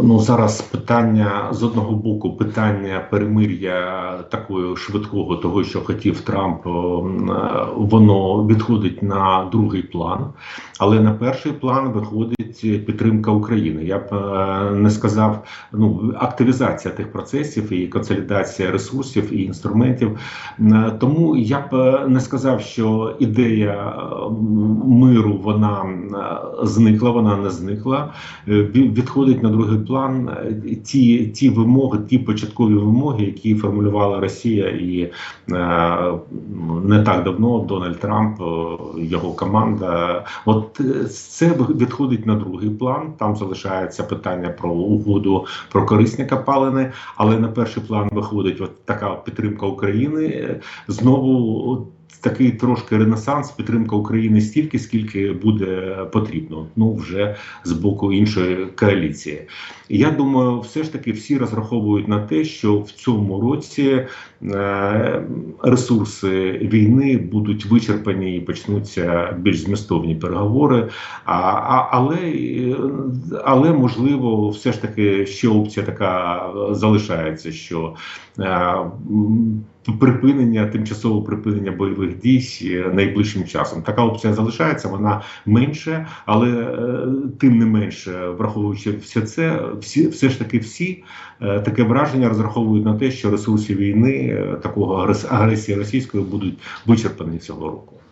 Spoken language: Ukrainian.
Ну зараз питання з одного боку, питання перемир'я такого швидкого, того що хотів Трамп, м, е, воно відходить на другий план, але на перший план виходить підтримка України. Я б е, не сказав, ну активізація тих процесів і консолідація ресурсів і інструментів. Е, Тому я б е, не сказав, що ідея е, миру вона е, зникла, вона не зникла. Е, Відходить на другий план е, ті, ті вимоги, ті початкові вимоги, які формулювала Росія, і е, не так давно Дональд Трамп, е, його команда. От це відходить на другий план. Там залишається питання про угоду про корисні копалини, але на перший план виходить от така підтримка України. Знову такий трошки ренесанс, підтримка України стільки, скільки буде потрібно. Ну вже з боку іншої коаліції. Я думаю, все ж таки всі розраховують на те, що в цьому році е, ресурси війни будуть вичерпані і почнуться більш змістовні переговори. А, а, але, е, але можливо, все ж таки ще опція така залишається, що е, припинення, тимчасового припинення бойових дій е, найближчим часом. Така опція залишається, вона менше, але е, тим не менше, враховуючи все це, всі все ж таки всі е, таке враження розраховують на те, що ресурси війни такого агрес- агресії російської будуть вичерпані цього року.